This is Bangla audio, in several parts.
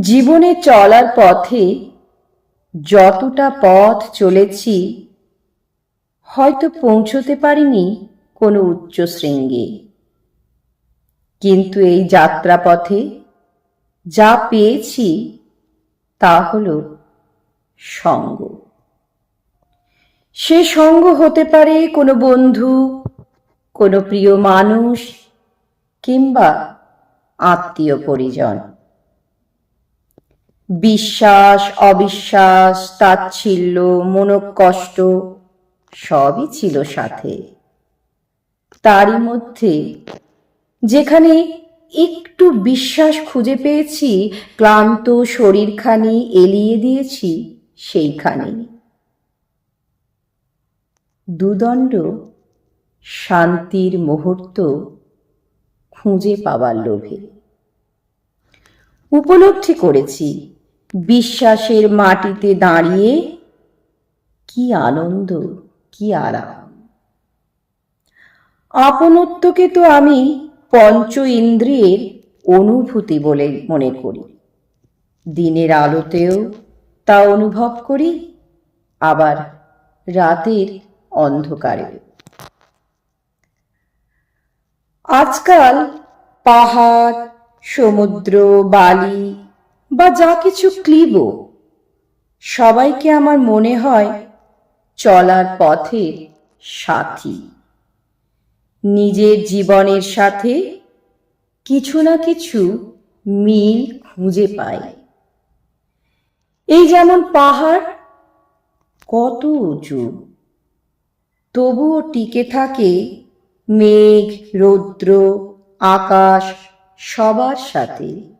জীবনে চলার পথে যতটা পথ চলেছি, হয়তো পৌঁছতে পারিনি কোনো উচ্চ শৃঙ্গে। কিন্তু এই যাত্রাপথে যা পেয়েছি তা হল সঙ্গ। সে সঙ্গ হতে পারে কোনো বন্ধু, কোনো প্রিয় মানুষ কিংবা আত্মীয় পরিজন। বিশ্বাস, অবিশ্বাস, তাচ্ছিল্য, মনোকষ্ট, সবই ছিল সাথে। তারই মধ্যে যেখানে একটু বিশ্বাস খুঁজে পেয়েছি, ক্লান্ত শরীরখানি এলিয়ে দিয়েছি, সেইখানে। দুদণ্ড শান্তির মুহূর্ত খুঁজে পাবার লোভে। উপলব্ধি করেছি বিশ্বাসের মাটিতে দাঁড়িয়ে কি আনন্দ, কি আরাম। আপনত্বকে তো আমি পঞ্চ ইন্দ্রিয়ের অনুভূতি বলে মনে করি। দিনের আলোতেও তা অনুভব করি, আবার রাতের অন্ধকারে আজকাল পাহাড়, সমুদ্র, বালি বা যা কিছু ক্লিব। সবাইকে আমার মনে হয় চলার পথের সাথী। নিজের জীবনের সাথে কিছু না কিছু মিল খুঁজে পাই। এই যেমন পাহাড়, কত উঁচু। তবুও টিকে থাকে মেঘ, রৌদ্র, আকাশ সবার সাথে।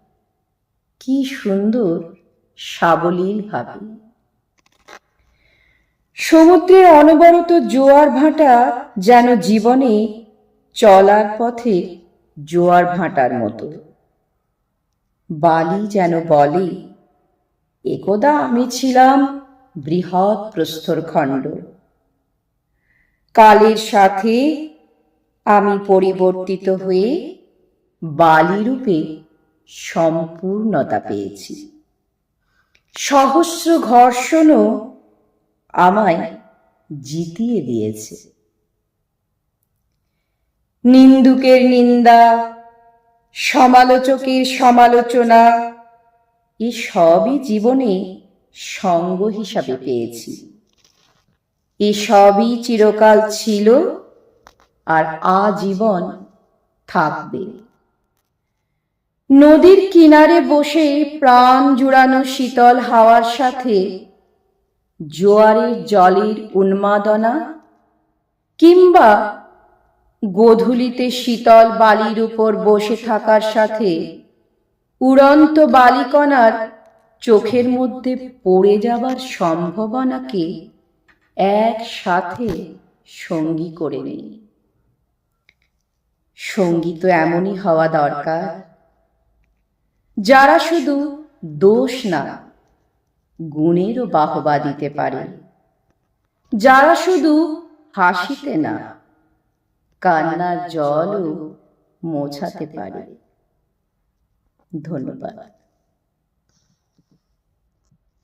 কি সুন্দর, সাবলীল ভাবে। সমুদ্রের অনবরত জোয়ার ভাটা যেন জীবনে চলার পথে জোয়ার ভাটার মতো। বালি যেন বলে, একদা আমি ছিলাম বৃহৎ প্রস্তর প্রস্তরখণ্ড কালের সাথে আমি পরিবর্তিত হয়ে বালিরূপে সম্পূর্ণতা পেয়েছি। সহস্র ঘর্ষণও আমায় জিতিয়ে দিয়েছে। নিন্দুকের নিন্দা, সমালোচকের সমালোচনা এ সবই জীবনে সঙ্গ হিসাবে পেয়েছি। এ সবই চিরকাল ছিল আর আজীবন থাকবে। নদীর কিনারে বসে প্রাণ জুড়ানো শীতল হাওয়ার সাথে জোয়ারের জলের উন্মাদনা কিংবা গোধূলিতে শীতল বালির উপর বসে থাকার সাথে উড়ন্ত বালিকণার চোখের মধ্যে পড়ে যাবার সম্ভাবনাকে একসাথে সঙ্গী করে নেই। সঙ্গী তো এমনই হওয়া দরকার। যারা শুধু দোষ না, গুণেরও বাহবা দিতে পারে। যারা শুধু হাসিতে না, কান্নার জলও মোছাতে পারে। ধন্যবাদ।